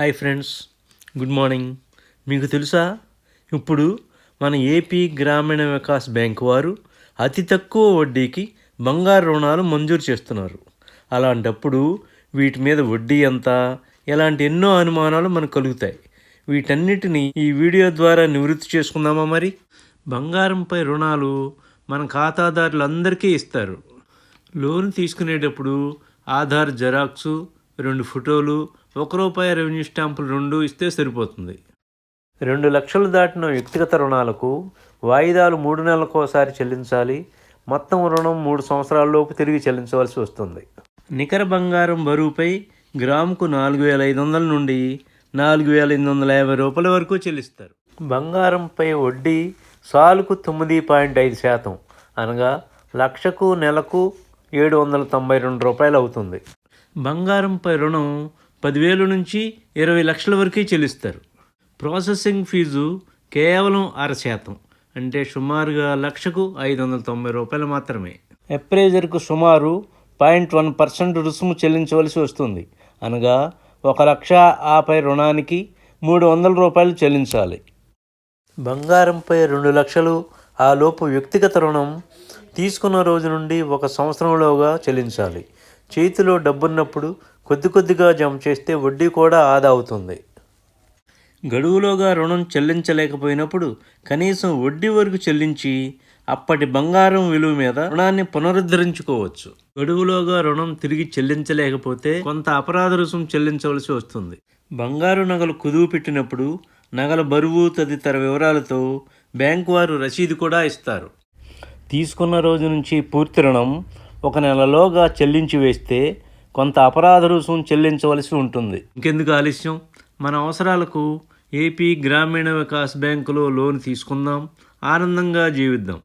Hi friends good morning. మీకు తెలుసా? ఇప్పుడు మన ఏపీ గ్రామీణ వికాస్ బ్యాంక్ వారు అతి తక్కువ వడ్డీకి బంగారు రుణాలు మంజూరు చేస్తున్నారు. అలాంటప్పుడు వీటి మీద వడ్డీ ఎంత? ఇలాంటి ఎన్నో అనుమానాలు మనకు కలుగుతాయి. వీటన్నిటిని ఈ వీడియో ద్వారా నివృత్తి చేసుకుందామా మరి? బంగారంపై రుణాలు మన ఖాతాదారులందరికీ ఇస్తారు. లోన్ తీసుకునేటప్పుడు ఆధార్ జెరాక్సు రెండు ఫోటోలు ఒక రూపాయి రెవెన్యూ స్టాంపులు రెండు ఇస్తే సరిపోతుంది. రెండు లక్షలు దాటిన వ్యక్తిగత రుణాలకు వాయిదాలు మూడు నెలలకు ఒకసారి చెల్లించాలి. మొత్తం రుణం మూడు సంవత్సరాలలోపు తిరిగి చెల్లించవలసి వస్తుంది. నికర బంగారం బరువుపై గ్రాముకు నాలుగు వేల ఐదు వందల నుండి నాలుగు వేల ఎనిమిది వందల యాభై రూపాయల వరకు చెల్లిస్తారు. బంగారంపై వడ్డీ సాలుకు తొమ్మిది పాయింట్ ఐదు శాతం అనగా లక్షకు నెలకు ఏడు వందల తొంభై రెండు రూపాయలు అవుతుంది. బంగారంపై రుణం పదివేలు నుంచి ఇరవై లక్షల వరకు చెల్లిస్తారు. ప్రాసెసింగ్ ఫీజు కేవలం అర శాతం అంటే సుమారుగా లక్షకు ఐదు వందల తొంభై రూపాయలు మాత్రమే. అప్రైజర్కు సుమారు పాయింట్ వన్ పర్సెంట్ రుసుము చెల్లించవలసి వస్తుంది. అనగా ఒక లక్ష ఆపై రుణానికి మూడు వందల రూపాయలు చెల్లించాలి. బంగారంపై రెండు లక్షలు ఆ లోపు వ్యక్తిగత రుణం తీసుకున్న రోజు నుండి ఒక సంవత్సరంలోగా చెల్లించాలి. చేతిలో డబ్బున్నప్పుడు కొద్ది కొద్దిగా జమ చేస్తే వడ్డీ కూడా ఆదా అవుతుంది. గడువులోగా రుణం చెల్లించలేకపోయినప్పుడు కనీసం వడ్డీ వరకు చెల్లించి అప్పటి బంగారం విలువ మీద రుణాన్ని పునరుద్ధరించుకోవచ్చు. గడువులోగా రుణం తిరిగి చెల్లించలేకపోతే కొంత అపరాధ రుసుం చెల్లించవలసి వస్తుంది. బంగారు నగలు కుదువు పెట్టినప్పుడు నగల బరువు తదితర వివరాలతో బ్యాంకు వారు రసీదు కూడా ఇస్తారు. తీసుకున్న రోజు నుంచి పూర్తి రుణం ఒక నెలలోగా చెల్లించి వేస్తే కొంత అపరాధ రుసుం చెల్లించవలసి ఉంటుంది. ఇంకెందుకు ఆలస్యం? మన అవసరాలకు ఏపీ గ్రామీణ వికాస్ బ్యాంకులో లోన్ తీసుకుందాం. ఆనందంగా జీవిద్దాం.